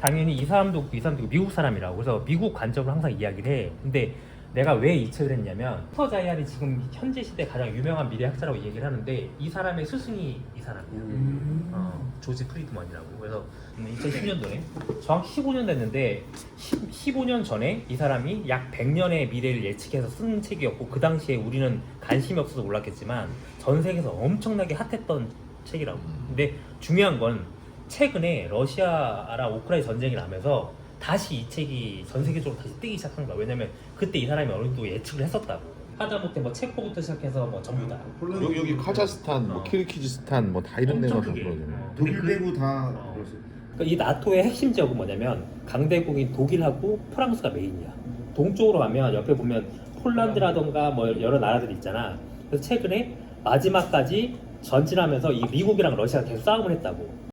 당연히 이 사람도 이 사람도 미국 사람이라고 그래서 미국 관점으로 항상 이야기를 해. 근데 내가 왜 이 책을 했냐면 피터 자이알이 지금 현재 시대 가장 유명한 미래학자라고 얘기를 하는데 이 사람의 스승이 이 사람이야. 음. 어, 조지 프리드먼이라고. 그래서 2010년도에 정확히 15년 됐는데 10, 15년 전에 이 사람이 약 100년의 미래를 예측해서 쓴 책이었고 그 당시에 우리는 관심이 없어서 몰랐겠지만 전 세계에서 엄청나게 핫했던 책이라고. 근데 중요한 건 최근에 러시아랑 우크라이나 전쟁이 나면서 다시 이 책이 전 세계적으로 다시 뜨기 시작한 거야. 왜냐면 그때 이 사람이 어느 정도 예측을 했었다고. 하다못해 뭐 체코부터 시작해서 뭐 전부 다. 폴란드 여기, 여기 카자흐스탄, 뭐 어. 키르키즈스탄 뭐 다 이런 엄청 크게. 그러잖아요. 어. 독일 빼고 다 어. 그랬어요. 그러니까 이 나토의 핵심 지역은 뭐냐면 강대국인 독일하고 프랑스가 메인이야. 동쪽으로 가면 옆에 보면 폴란드라던가 뭐 여러 나라들이 있잖아. 그래서 최근에 마지막까지 전진하면서 이 미국이랑 러시아가 계속 싸움을 했다고.